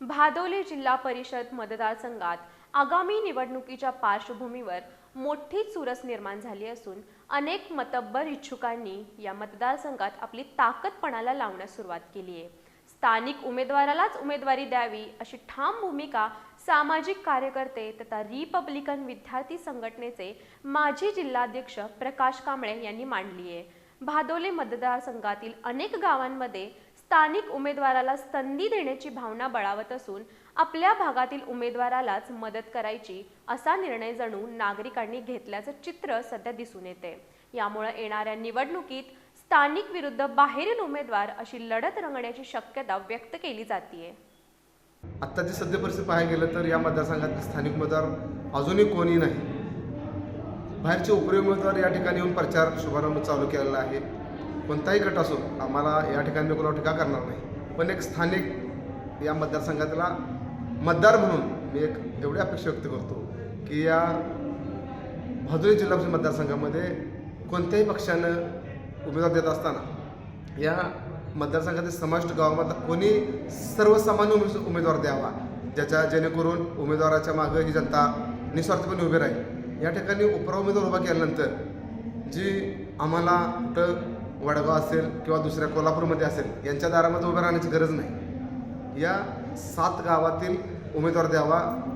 भादोली जिल्हा परिषद मतदारसंघात आगामी निवडणुकीच्या पार्श्वभूमीवर मोठी चुरस निर्माण झाली असून अनेक मतब्बर इच्छुकांनी या मतदारसंघात आपली ताकदपणाला लावण्यास सुरुवात केली आहे. स्थानिक उमेदवारालाच उमेदवारी द्यावी अशी ठाम भूमिका सामाजिक कार्यकर्ते तथा रिपब्लिकन विद्यार्थी संघटनेचे माजी जिल्हाध्यक्ष प्रकाश कांबळे यांनी मांडली आहे. भादोले मतदारसंघातील अनेक गावांमध्ये स्थानिक उमेदवाराला संधी देण्याची भावना बळावत असून आपल्या भागातील उमेदवारालाच मदत करायची असा निर्णय जणू नागरिकांनी घेतल्याचं चित्र सध्या दिसून येते. यामुळे येणाऱ्या निवडणुकीत स्थानिक विरुद्ध बाहेरील उमेदवार अशी लढत रंगण्याची शक्यता व्यक्त केली जाते आत्ताची सध्या परिस्थिती पाहायला गेलं तर या मतदारसंघात स्थानिक उमेदवार अजूनही कोणी नाही. बाहेरचे उपरी उमेदवार या ठिकाणी येऊन प्रचार शुभारंभ चालू केलेला आहे. कोणताही गट असो आम्हाला या ठिकाणी मी कोणावर टीका करणार नाही. पण एक स्थानिक या मतदारसंघातला मतदार म्हणून मी एक एवढी अपेक्षा व्यक्त करतो की या भादुरी जिल्हा परिषद मतदारसंघामध्ये कोणत्याही पक्षानं उमेदवार देत असताना या मतदारसंघातील समाविष्ट गावामध्ये कोणी सर्वसामान्य उमेद उमेदवार द्यावा ज्याच्या जेणेकरून उमेदवाराच्या मागं ही जनता निस्वार्थपणे उभी राहील. या ठिकाणी उपरा उमेदवार उभा केल्यानंतर जी आम्हाला कुठं वडगाव असेल किंवा दुसऱ्या कोल्हापूरमध्ये असेल यांच्या दारामध्ये उभं राहण्याची गरज नाही. या सात गावातील उमेदवार द्यावा.